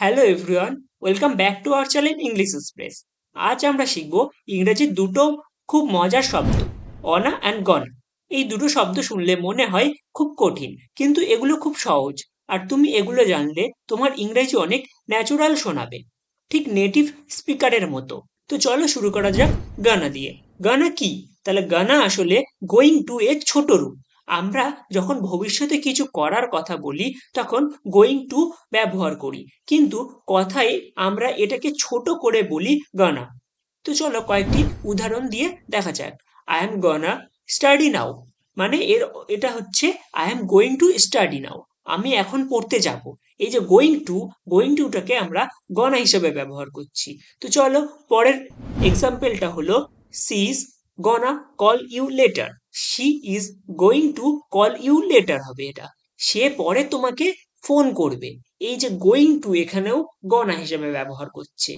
Hello everyone welcome back to our channel English express আজ আমরা শিখব ইংরেজির দুটো খুব মজার শব্দ, অনা অ্যান্ড গন এই দুটো শব্দ শুনলে মনে হয় খুব কঠিন, কিন্তু এগুলো খুব সহজ। আর তুমি এগুলো জানলে তোমার ইংরেজি অনেক ন্যাচুরাল শোনাবে, ঠিক নেটিভ স্পিকারের মতো। তো চলো শুরু করা যাক গানা দিয়ে। গানা কি? তাহলে গানা আসলে গোয়িং টু এর ছোট রূপ। আমরা যখন ভবিষ্যতে কিছু করার কথা বলি, তখন গোয়িং টু ব্যবহার করি। কিন্তু কথায় আমরা এটাকে ছোট করে বলি গনা তো চলো কয়েকটি উদাহরণ দিয়ে দেখা যাক। I am gonna study now মানে এর, এটা হচ্ছে I am going to study now আমি এখন পড়তে যাব। এই যে গোয়িং টু গোয়িং টুটাকে আমরা গনা হিসেবে ব্যবহার করছি। তো চলো পরের এক্সাম্পলটা হলো she's gonna call you later she is going to call you later হবে এটা। সে পরে তোমাকে ফোন করবে। এই যে গোয়িং টু এখানেও গনা হিসেবে ব্যবহার করছে।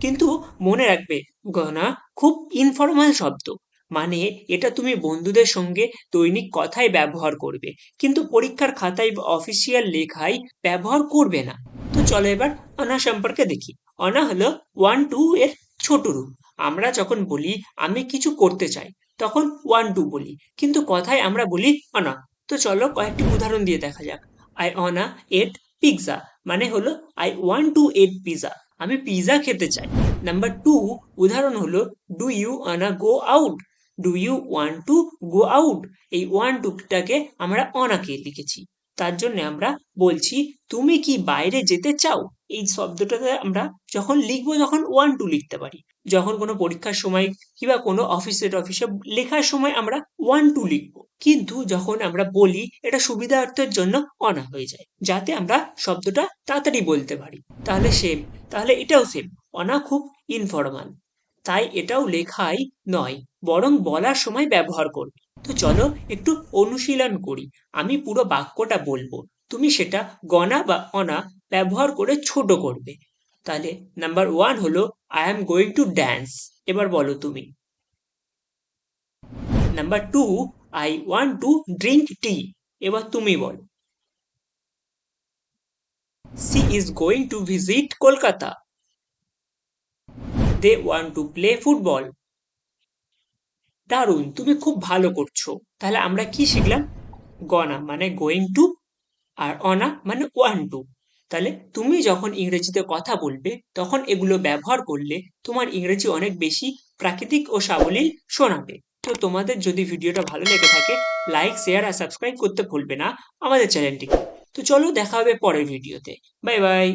কিন্তু মনে রাখবে গনা খুব ইনফর্মাল শব্দ। মানে এটা তুমি বন্ধুদের সঙ্গে দৈনিক কথায় ব্যবহার করবে। কিন্তু পরীক্ষার খাতায় বা অফিসিয়াল লেখায় ব্যবহার করবে না। তো চলো এবার অনা সম্পর্কে দেখি। অনা হলো ওয়ান টু এর ছোট রূপ আমরা যখন বলি, আমি কিছু করতে চাই, তখন ওয়ান টু বলি। কিন্তু কথায় আমরা বলি, অনা। তো চলো কয়েকটি উদাহরণ দিয়ে দেখা যাক। আই অনা এট পিৎজা মানে হলো I want to eat pizza আমি পিৎজা খেতে চাই। নাম্বার টু উদাহরণ হলো do you wanna go out do you want to go out এই ওয়ান টুটাকে আমরা অনাকে লিখেছি। তার জন্য আমরা বলছি, তুমি কি বাইরে যেতে চাও? এই শব্দটাতে আমরা যখন লিখব যখন ওয়ান টু লিখতে পারি। যখন কোনো পরীক্ষার সময় কিংবা কোনো অফিসের অফিসে লেখার সময় আমরা ওয়ান টু লিখব। কিন্তু যখন আমরা বলি, এটা সুবিধার্থের জন্য অনা হয়ে যায়, যাতে আমরা শব্দটা তাড়াতাড়ি বলতে পারি। তাহলে সেম তাহলে এটাও সেম অনা খুব ইনফরমাল তাই এটাও লেখাই নয়, বরং বলার সময় ব্যবহার করবে। তো চলো একটু অনুশীলন করি, আমি পুরো বাক্যটা বলব, তুমি সেটা গনা বা অনা ব্যবহার করে ছোট করবে। তাহলে নাম্বার ওয়ান হলো I am going to dance এবার বলো তুমি। Number two I want to drink tea এবার তুমি বলো। She is going to visit Kolkata they want to play football দারুণ, তুমি খুব ভালো করছ। তাহলে আমরা কি শিখলাম? গনা মানে গোয়িং টু আর অনা মানে ওয়ান টু তাহলে তুমি যখন ইংরেজিতে কথা বলবে, তখন এগুলো ব্যবহার করলে তোমার ইংরেজি অনেক বেশি প্রাকৃতিক ও সাবলীল শোনাবে। তো তোমাদের যদি ভিডিওটা ভালো লেগে থাকে লাইক শেয়ার আর সাবস্ক্রাইব করতে ভুলবে না আমাদের চ্যানেলটিকে। তো চলো দেখা হবে পরের ভিডিওতে। Bye bye